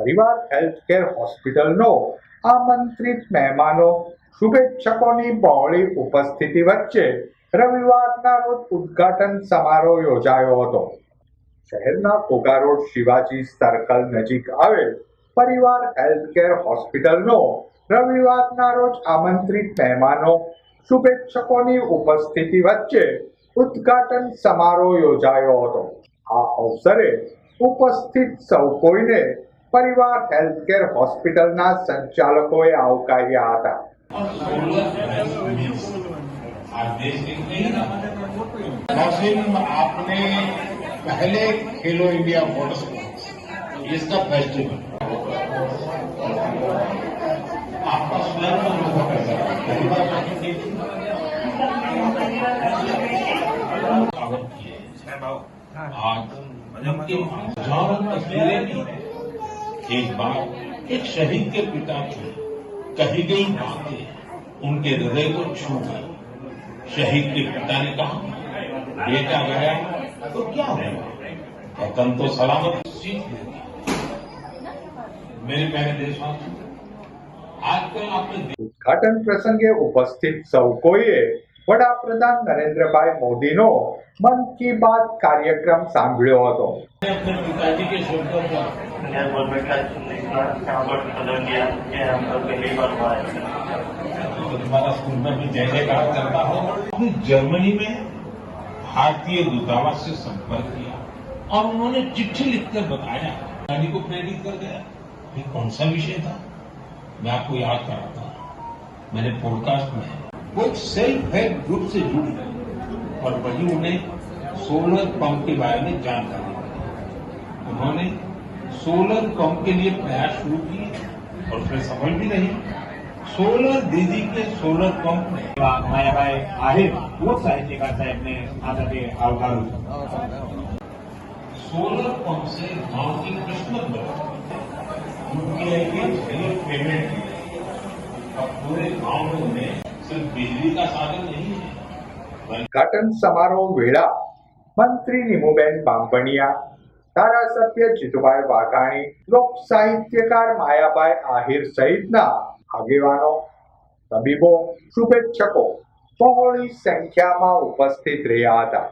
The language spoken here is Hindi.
પરિવાર હેલ્થકેર હોસ્પિટલનો આમંત્રિત મહેમાનો, શુભેચ્છકોની બહોળી ઉપસ્થિતિ વચ્ચે રવિવારના રોજ ઉદ્ઘાટન સમારોહ યોજાયો હતો. શહેરના કોગા રોડ શિવાજી સર્કલ નજીક આવેલ પરિવાર હેલ્થકેર હોસ્પિટલનો રવિવારના રોજ આમંત્રિત મહેમાનો, શુભેચ્છકોની ઉપસ્થિતિ વચ્ચે ઉદ્ઘાટન સમારોહ યોજાયો હતો. આ અવસરે ઉપસ્થિત સૌ કોઈને પરિવાર હેલ્થકેર હોસ્પિટલના સંચાલકોએ આવકાર્યા હતા आप देश के नहीं ना नौसिम आपने पहले खेलो इंडिया वाटर स्पोर्ट्स इसका फेस्टिवल आपका स्वयं का अनुभव कैसा रहा? पहली बार जाके देखी? स्वागत किए आज उनके हजारों तस्वीरें भी हैं। एक बार एक शहीद के पिता की कही गई बातें उनके हृदय को छू गई शहीद के पिता ने कहा बेटा गया तो क्या हुआ वतन तो सलामत सीख लेगी मेरे प्यारे देशवासियों आजकल आपने देखा ઉદ્ઘાટન પ્રસંગે ઉપસ્થિત સૌ કોઈએ વડાપ્રધાન નરેન્દ્રભાઈ મોદીનો મન કી બાત કાર્યક્રમ સાંભળ્યો હતો अपने पिताजी के शब्दों पर इंडिया गवर्नमेंट का इतना कामगार कदर किया कि हम लोग पहली बार हुआ है तो तुम्हारा स्कूल में भी जय जयकार करता हो अभी जर्मनी में भारतीय दूतावास से संपर्क किया और उन्होंने चिट्ठी लिखकर बताया गांधी को प्रेरित कर गया ये कौन सा विषय था मैं आपको याद कराता हूं मैंने पॉडकास्ट में वो एक सेल्फ हेल्प ग्रुप से जुड़ी और वही उन्हें सोलर पंप के बारे में जानकारी दी। उन्होंने सोलर पंप के लिए प्रयास शुरू किए और फिर सफल भी रही। सोलर दीदी के सोलर पंप ने भाई आहे तोच साहित्यकार साहेबने आदर के आवकार सोलर पंप से गाँव की किस्मत यूपीआई के ज़रिए पेमेंट और पूरे गाँव में सिर्फ़ बिजली का साधन नहीं है। ઉદ્ઘાટન સમારોહ વેળા મંત્રી નીમુબેન બાંભણિયા, ધારાસભ્ય જીતુભાઈ વાઘાણી, લોક સાહિત્યકાર માયાભાઈ આહિર સહિતના આગેવાનો, તબીબો, શુભેચ્છકો બહોળી સંખ્યામાં ઉપસ્થિત રહ્યા હતા.